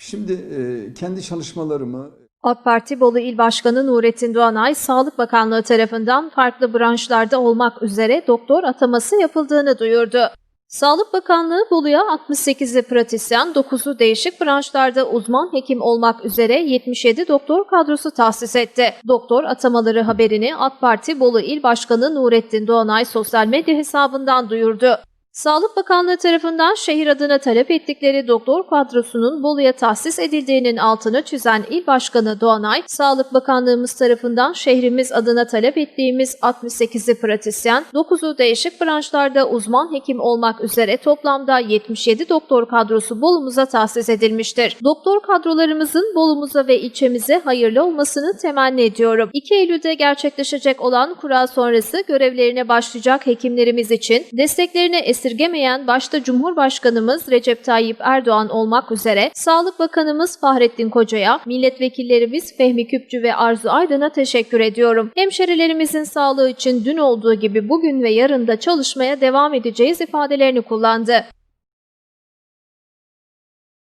Şimdi e, kendi çalışmalarımı AK Parti Bolu İl Başkanı Nurettin Doğanay, Sağlık Bakanlığı tarafından farklı branşlarda olmak üzere doktor ataması yapıldığını duyurdu. Sağlık Bakanlığı Bolu'ya 68'i pratisyen, 9'u değişik branşlarda uzman hekim olmak üzere 77 doktor kadrosu tahsis etti. Doktor atamaları haberini AK Parti Bolu İl Başkanı Nurettin Doğanay sosyal medya hesabından duyurdu. Sağlık Bakanlığı tarafından şehir adına talep ettikleri doktor kadrosunun Bolu'ya tahsis edildiğinin altını çizen İl Başkanı Doğanay, Sağlık Bakanlığımız tarafından şehrimiz adına talep ettiğimiz 68'i pratisyen, 9'u değişik branşlarda uzman hekim olmak üzere toplamda 77 doktor kadrosu Bolu'muza tahsis edilmiştir. Doktor kadrolarımızın Bolu'muza ve ilçemize hayırlı olmasını temenni ediyorum. 2 Eylül'de gerçekleşecek olan kura sonrası görevlerine başlayacak hekimlerimiz için desteklerini esirgemeyen başta Cumhurbaşkanımız Recep Tayyip Erdoğan olmak üzere Sağlık Bakanımız Fahrettin Koca'ya, milletvekillerimiz Fehmi Küpçü ve Arzu Aydın'a teşekkür ediyorum. Hemşerilerimizin sağlığı için dün olduğu gibi bugün ve yarın da çalışmaya devam edeceğiz ifadelerini kullandı.